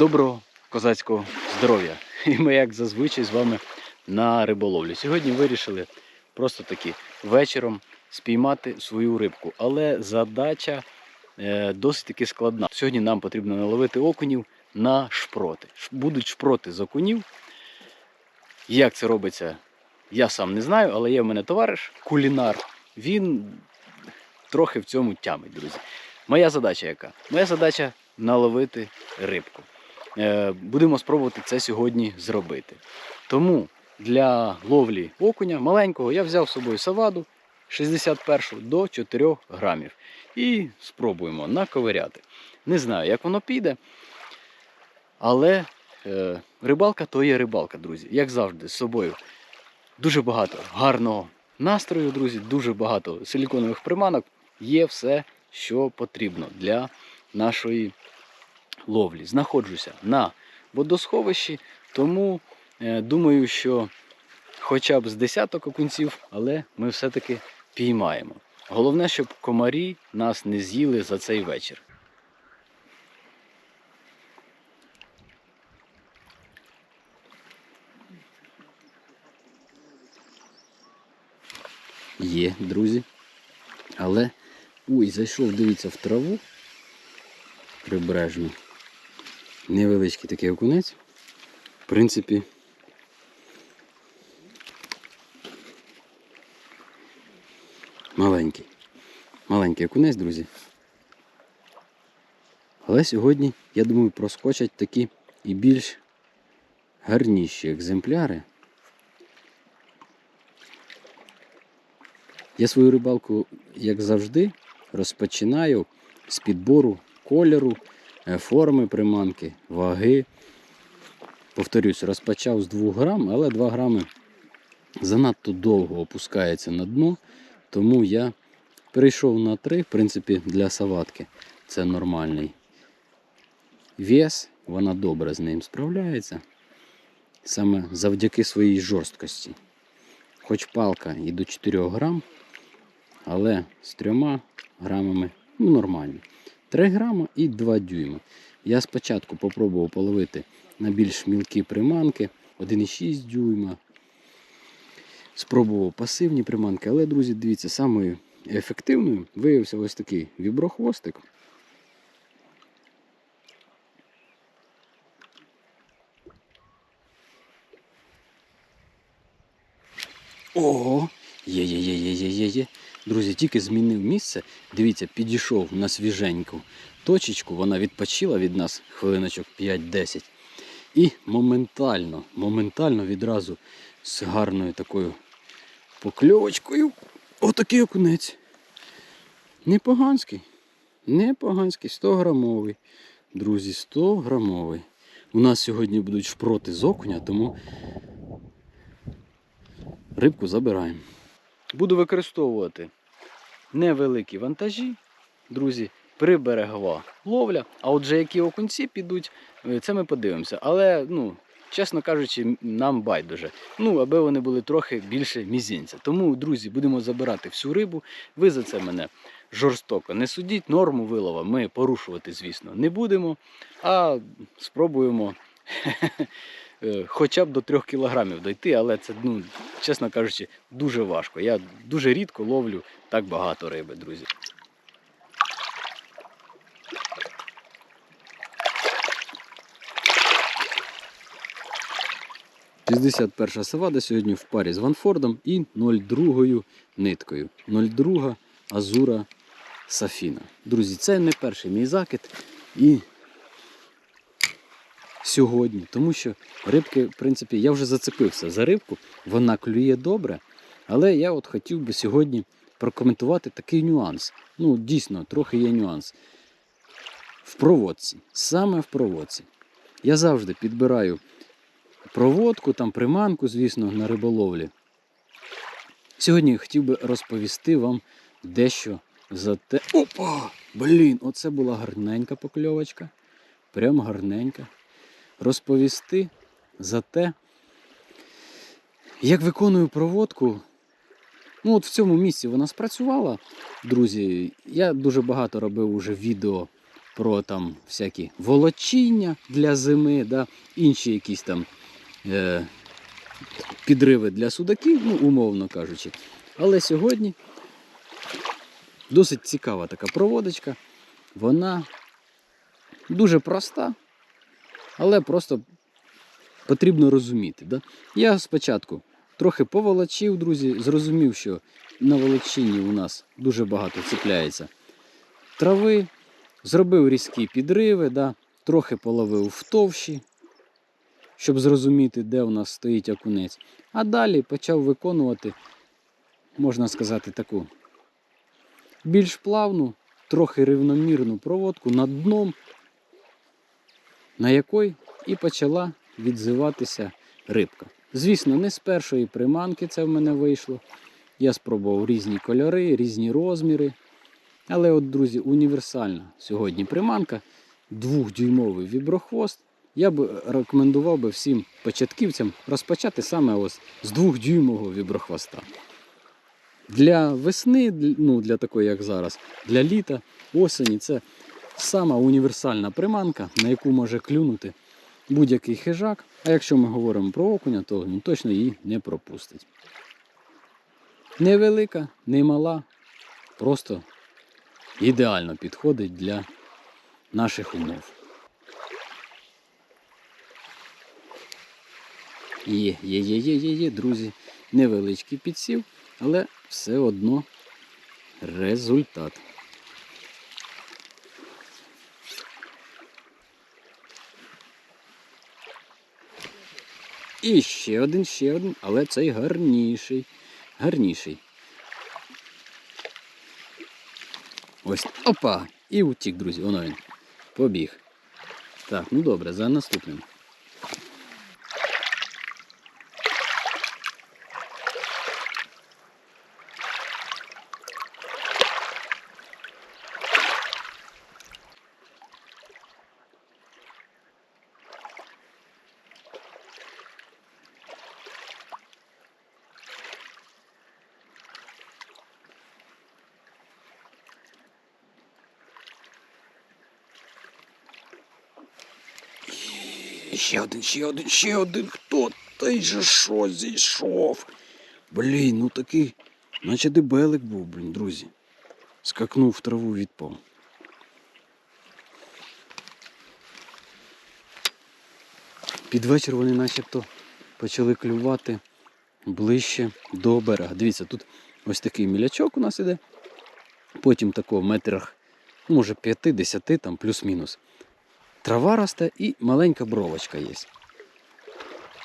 Доброго козацького здоров'я! І ми, як зазвичай, з вами на риболовлі. Сьогодні вирішили просто таки вечором спіймати свою рибку. Але задача е, досить таки складна. Сьогодні нам потрібно наловити окунів на шпроти. Будуть шпроти з окунів. Як це робиться, я сам не знаю, але є в мене товариш, кулінар. Він трохи в цьому тямить, друзі. Моя задача яка? Моя задача наловити рибку. Е, Будемо спробувати це сьогодні зробити. Тому для ловлі окуня маленького я взяв з собою саваду 61 до 4 грамів. І спробуємо наковиряти. Не знаю, як воно піде, але е, рибалка то є рибалка, друзі. Як завжди, з собою дуже багато гарного настрою, друзі, дуже багато силіконових приманок. Є все, що потрібно для нашої ловлі. Знаходжуся на водосховищі, тому е, думаю, що хоча б з десяток окунців, але ми все-таки піймаємо. Головне, щоб комарі нас не з'їли за цей вечір. Є, друзі. Але ой, зайшов, дивіться, в траву прибережну. Невеличкий такий окунець. В принципі. Маленький. Маленький окунець, друзі. Але сьогодні, я думаю, проскочать такі і більш гарніші екземпляри. Я свою рибалку, як завжди, розпочинаю з підбору кольору, форми приманки, ваги. Повторюсь, розпочав з 2 грам, але 2 грами занадто довго опускається на дно, тому я перейшов на 3, в принципі, для саватки. Це нормальний вес, вона добре з ним справляється. Саме завдяки своїй жорсткості. Хоч палка і до 4 грам, але з 3 грамами ну, нормально. 3 грама і 2 дюйма. Я спочатку попробував половити на більш мілкі приманки 1,6 дюйма. Спробував пасивні приманки, але, друзі, дивіться, самою ефективною виявився ось такий віброхвостик. Ого! Є, є, є, є, є, є, є. Друзі, тільки змінив місце. Дивіться, підійшов на свіженьку точечку, вона відпочила від нас хвилиночок 5-10. І моментально, моментально відразу з гарною такою покльовочкою. Отакий окунець. Непоганський. Непоганський, 100 грамовий. Друзі, 100 грамовий. У нас сьогодні будуть шпроти з окуня, тому рибку забираємо. Буду використовувати невеликі вантажі, друзі, приберегова ловля. А отже, які окунці підуть, е, це ми подивимося. Але, ну, чесно кажучи, нам байдуже. Ну, аби вони були трохи більше мізинця. Тому, друзі, будемо забирати всю рибу. Ви за це мене жорстоко не судіть. Норму вилова ми порушувати, звісно, не будемо, а спробуємо. е, Хоча б до 3 кілограмів дойти, але це, ну, чесно кажучи, дуже важко. Я дуже рідко ловлю так багато риби, друзі. «61 савада сьогодні в парі з Ванфордом і 0,2 ниткою. 0,2 Азура Сафіна. Друзі, це не перший мій закид. І сьогодні, тому що рибки, в принципі, я вже зацепився за рибку, вона клює добре, але я от хотів би сьогодні прокоментувати такий нюанс. Ну, дійсно, трохи є нюанс. В проводці, саме в проводці. Я завжди підбираю проводку, там приманку, звісно, на риболовлі. Сьогодні хотів би розповісти вам дещо за те. Опа! Блін, оце була гарненька покльовочка. Прям гарненька розповісти за те, як виконую проводку. Ну, от в цьому місці вона спрацювала, друзі. Я дуже багато робив уже відео про там всякі волочіння для зими, да, інші якісь там е, підриви для судаків, ну, умовно кажучи. Але сьогодні досить цікава така проводочка. Вона дуже проста, але просто потрібно розуміти. Да? Я спочатку трохи поволочив, друзі, зрозумів, що на волочінні у нас дуже багато цепляється трави, зробив різкі підриви, да? трохи половив в товщі, щоб зрозуміти, де у нас стоїть окунець. А далі почав виконувати, можна сказати, таку більш плавну, трохи рівномірну проводку над дном, на якої і почала відзиватися рибка. Звісно, не з першої приманки це в мене вийшло. Я спробував різні кольори, різні розміри. Але от, друзі, універсальна сьогодні приманка, двохдюймовий віброхвост. Я б рекомендував би всім початківцям розпочати саме ось з двохдюймового віброхвоста. Для весни, ну для такої, як зараз, для літа, осені це сама універсальна приманка, на яку може клюнути будь-який хижак. А якщо ми говоримо про окуня, то він точно її не пропустить. Невелика, не мала, просто ідеально підходить для наших умов. Є, є, є, є, є, є, друзі. Невеличкий підсів, але все одно результат. І ще один, ще один, але цей гарніший. Гарніший. Ось. Опа! І утік, друзі. Воно він. Побіг. Так, ну добре, за наступним. Ще один, ще один, ще один. Хто той же що зійшов? Блін, ну такий, наче дебелик був, блін, друзі. Скакнув в траву, відпав. Під вечір вони начебто почали клювати ближче до берега. Дивіться, тут ось такий мілячок у нас іде. Потім такого в метрах, може 5-10, там плюс-мінус. Трава росте і маленька бровочка є.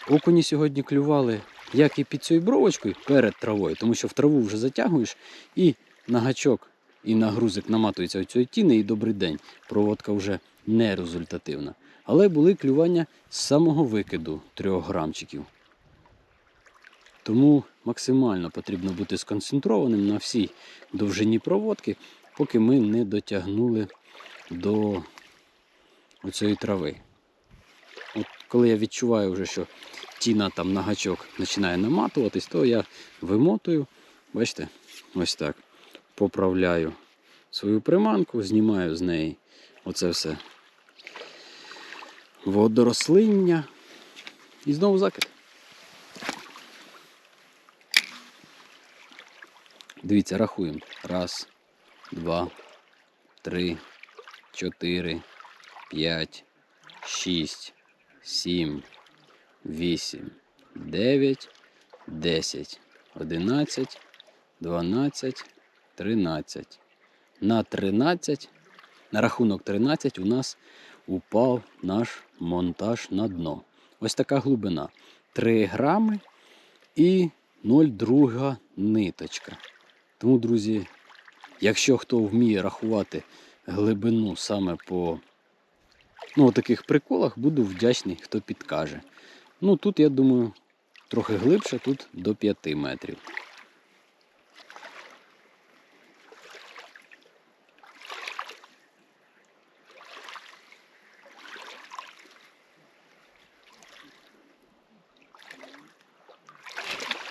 Окуні сьогодні клювали як і під цією бровочкою перед травою, тому що в траву вже затягуєш і на гачок і на грузик наматується оцієї тіни, і добрий день. Проводка вже не результативна. Але були клювання з самого викиду 3 грамчиків. Тому максимально потрібно бути сконцентрованим на всій довжині проводки, поки ми не дотягнули до оцієї трави. От коли я відчуваю вже, що тіна там на гачок починає наматуватись, то я вимотую, бачите, ось так. Поправляю свою приманку, знімаю з неї оце все водорослиння і знову закид. Дивіться, рахуємо. Раз, два, три, чотири, п'ять, шість, сім, вісім, дев'ять, десять, одинадцять, дванадцять, тринадцять. На 13, на рахунок 13 у нас упав наш монтаж на дно. Ось така глибина. 3 грами і 0,2 ниточка. Тому, друзі, якщо хто вміє рахувати глибину саме по ну, о таких приколах, буду вдячний, хто підкаже. Ну тут, я думаю, трохи глибше, тут до 5 метрів.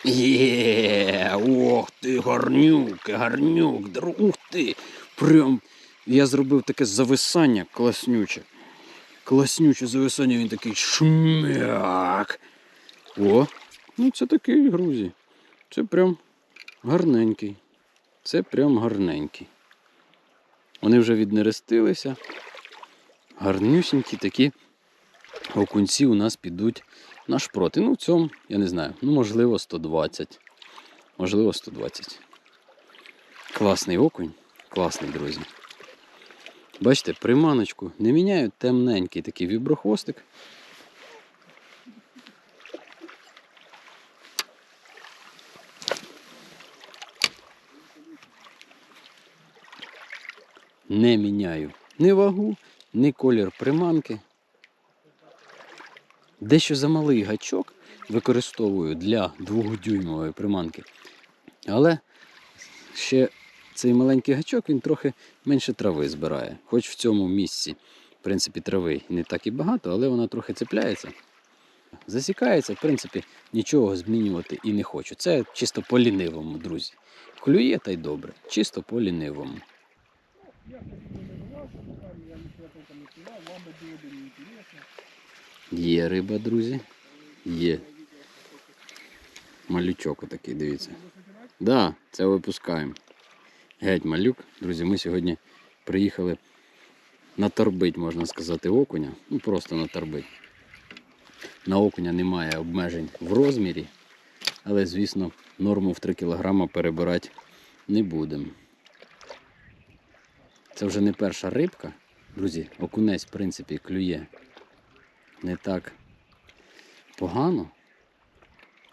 Є, ох ти, гарнюк, гарнюк, дру- ух ти, прям я зробив таке зависання класнюче. Класнюче зависання, він такий шмяк. О, ну це такий, друзі. Це прям гарненький. Це прям гарненький. Вони вже віднерестилися. Гарнюсінькі такі окунці у нас підуть на шпроти. Ну, в цьому, я не знаю, ну, можливо, 120. Можливо, 120. Класний окунь. Класний, друзі. Бачите, приманочку не міняють темненький такий віброхвостик. Не міняю ні вагу, ні колір приманки. Дещо замалий гачок використовую для двогодюймової приманки. Але ще цей маленький гачок він трохи менше трави збирає. Хоч в цьому місці, в принципі, трави не так і багато, але вона трохи цепляється. Засікається, в принципі, нічого змінювати і не хочу. Це чисто по лінивому, друзі. Клює та й добре. Чисто по лінивому. Є риба, друзі. Є. Малючок отакий, дивіться. Да, це випускаємо. Геть малюк. Друзі, ми сьогодні приїхали наторбить, можна сказати, окуня. Ну просто наторбить. На окуня немає обмежень в розмірі, але, звісно, норму в 3 кг перебирати не будемо. Це вже не перша рибка. Друзі, окунець, в принципі, клює не так погано.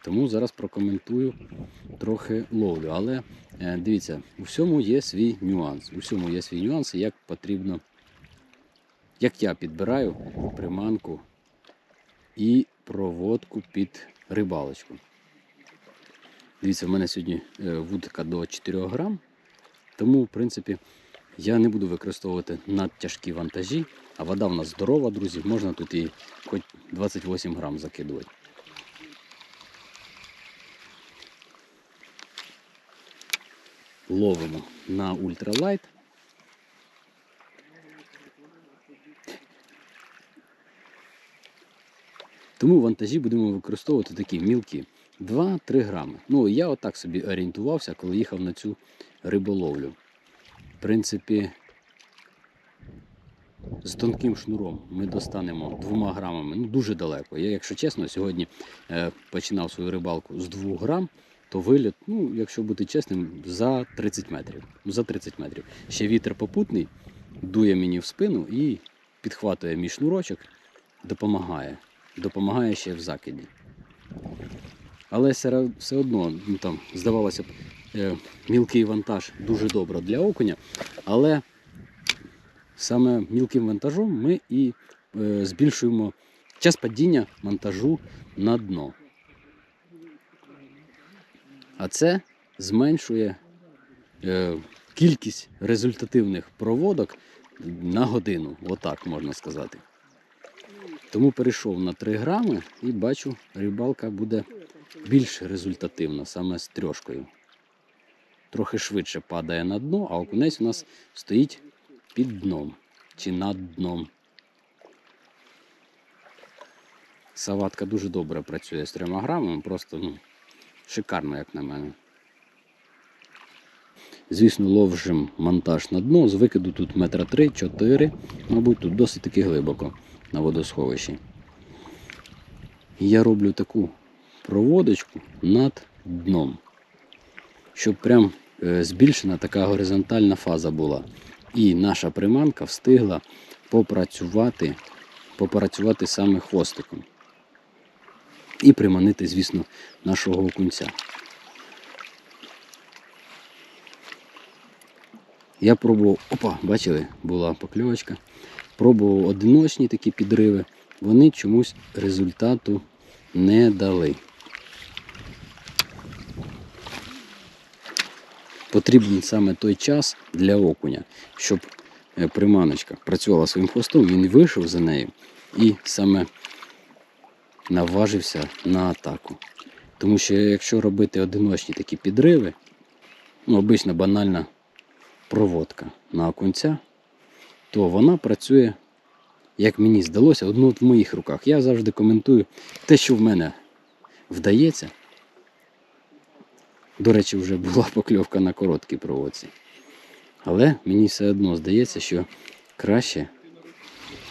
Тому зараз прокоментую трохи ловлю. Але е, дивіться, у всьому є свій нюанс. У всьому є свій нюанс, як потрібно, як я підбираю приманку і проводку під рибалочку. Дивіться, в мене сьогодні е, вудка до 4 грам, тому, в принципі, я не буду використовувати надтяжкі вантажі, а вода в нас здорова, друзі. Можна тут і хоч 28 грам закидувати. Ловимо на ультралайт. Тому вантажі будемо використовувати такі мілкі 2-3 грами. Ну, я отак собі орієнтувався, коли їхав на цю риболовлю. В принципі, з тонким шнуром ми достанемо двома грамами, ну дуже далеко. Я, якщо чесно, сьогодні е, починав свою рибалку з 2 грам, то виліт, ну, якщо бути чесним, за 30 метрів. За 30 метрів. Ще вітер попутний, дує мені в спину і підхватує мій шнурочок, допомагає. Допомагає ще в закиді. Але все одно, ну, там, здавалося б, е, мілкий вантаж дуже добре для окуня, але саме мілким вантажом ми і е, збільшуємо час падіння монтажу на дно. А це зменшує е, кількість результативних проводок на годину, отак можна сказати. Тому перейшов на 3 грами і бачу, рибалка буде більш результативна саме з трьошкою. Трохи швидше падає на дно, а окунець у нас стоїть під дном чи над дном. Саватка дуже добре працює з 3 грамами, просто ну, шикарно, як на мене. Звісно, ловжим монтаж на дно, з викиду тут метра 3-4, мабуть, тут досить таки глибоко на водосховищі. Я роблю таку проводочку над дном, щоб прям е, збільшена така горизонтальна фаза була. І наша приманка встигла попрацювати, попрацювати саме хвостиком. І приманити, звісно, нашого окунця. Я пробував, опа, бачили, була покльовочка. Пробував одиночні такі підриви, вони чомусь результату не дали. Потрібен саме той час для окуня, щоб е, приманочка працювала своїм хвостом, він вийшов за нею і саме наважився на атаку. Тому що якщо робити одиночні такі підриви, ну, обично банальна проводка на окунця, то вона працює, як мені здалося, одно в моїх руках. Я завжди коментую те, що в мене вдається. До речі, вже була покльовка на короткій проводці. Але мені все одно здається, що краще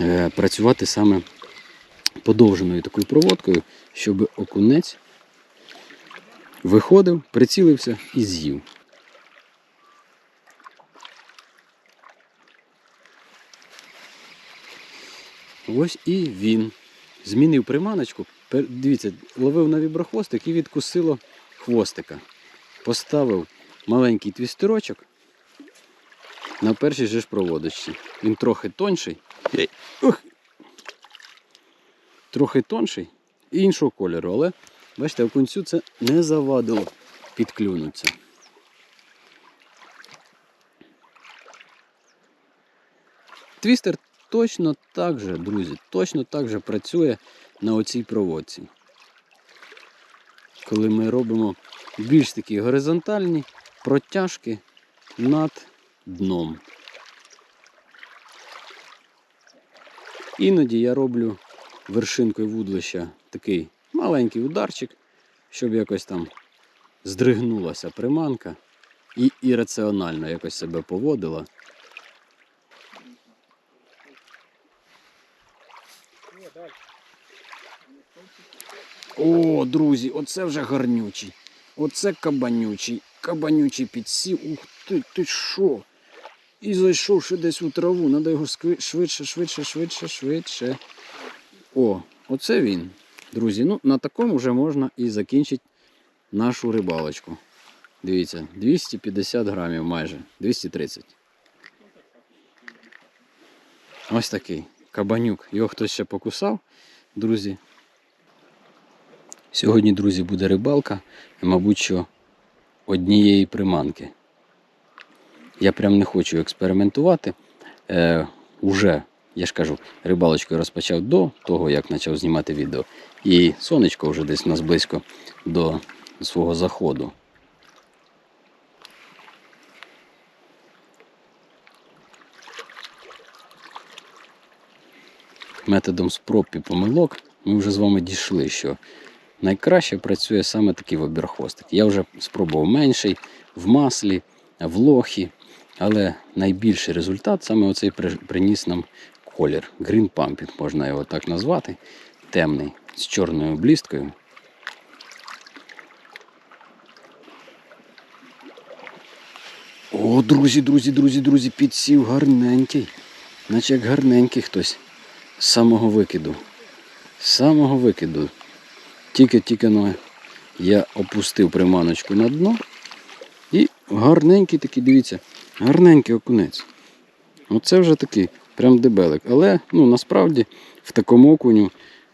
е, працювати саме подовженою такою проводкою, щоб окунець виходив, прицілився і з'їв. Ось і він. Змінив приманочку. Дивіться, ловив на віброхвостик і відкусило хвостика. Поставив маленький твістерочок на першій же ж проводочці. Він трохи тонший. Ух! Трохи тонший і іншого кольору, але бачите, окунцю це не завадило підклюнутися. Твістер точно так же, друзі, точно так же працює на оцій проводці. Коли ми робимо більш такі горизонтальні протяжки над дном. Іноді я роблю вершинкою вудлища такий маленький ударчик, щоб якось там здригнулася приманка і ірраціонально якось себе поводила. О, друзі, оце вже гарнючий. Оце кабанючий. Кабанючий підсів. Ух ти, ти що? І зайшов ще десь у траву. Треба його швидше, швидше, швидше, швидше. О, оце він. Друзі, ну на такому вже можна і закінчити нашу рибалочку. Дивіться, 250 грамів майже, 230. Ось такий кабанюк. Його хтось ще покусав, друзі. Сьогодні, друзі, буде рибалка, мабуть, що однієї приманки. Я прям не хочу експериментувати. Е, уже, я ж кажу, рибалочку розпочав до того, як почав знімати відео. І сонечко вже десь у нас близько до свого заходу. Методом спроб і помилок ми вже з вами дійшли, що найкраще працює саме такий вибірхвостик. Я вже спробував менший, в маслі, в лохі, але найбільший результат саме оцей приніс нам колір. Green Pumping, можна його так назвати. Темний, з чорною блісткою. О, друзі, друзі, друзі, друзі, підсів гарненький. Наче як гарненький хтось з самого викиду. З самого викиду. Тільки-тільки ну, я опустив приманочку на дно. І гарненький такий, дивіться, гарненький окунець. Оце вже такий, прям дебелик. Але ну, насправді в такому окуню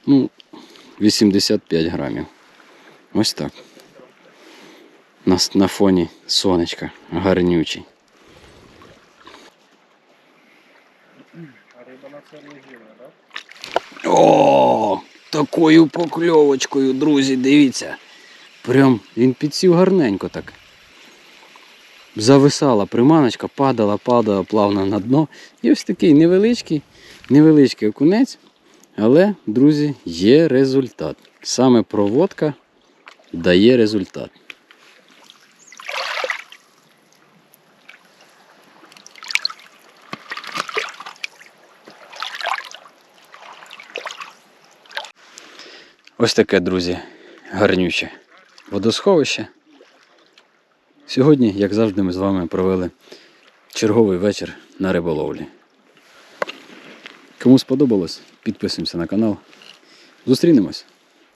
ну, 85 грамів. Ось так. На, на фоні сонечка гарнючий. О, такою покльовочкою, друзі, дивіться. Прям він підсів гарненько так. Зависала приманочка, падала, падала плавно на дно. І ось такий невеличкий, невеличкий окунець. Але, друзі, є результат. Саме проводка дає результат. Ось таке, друзі, гарнюче водосховище. Сьогодні, як завжди, ми з вами провели черговий вечір на риболовлі. Кому сподобалось, підписуємося на канал. Зустрінемось!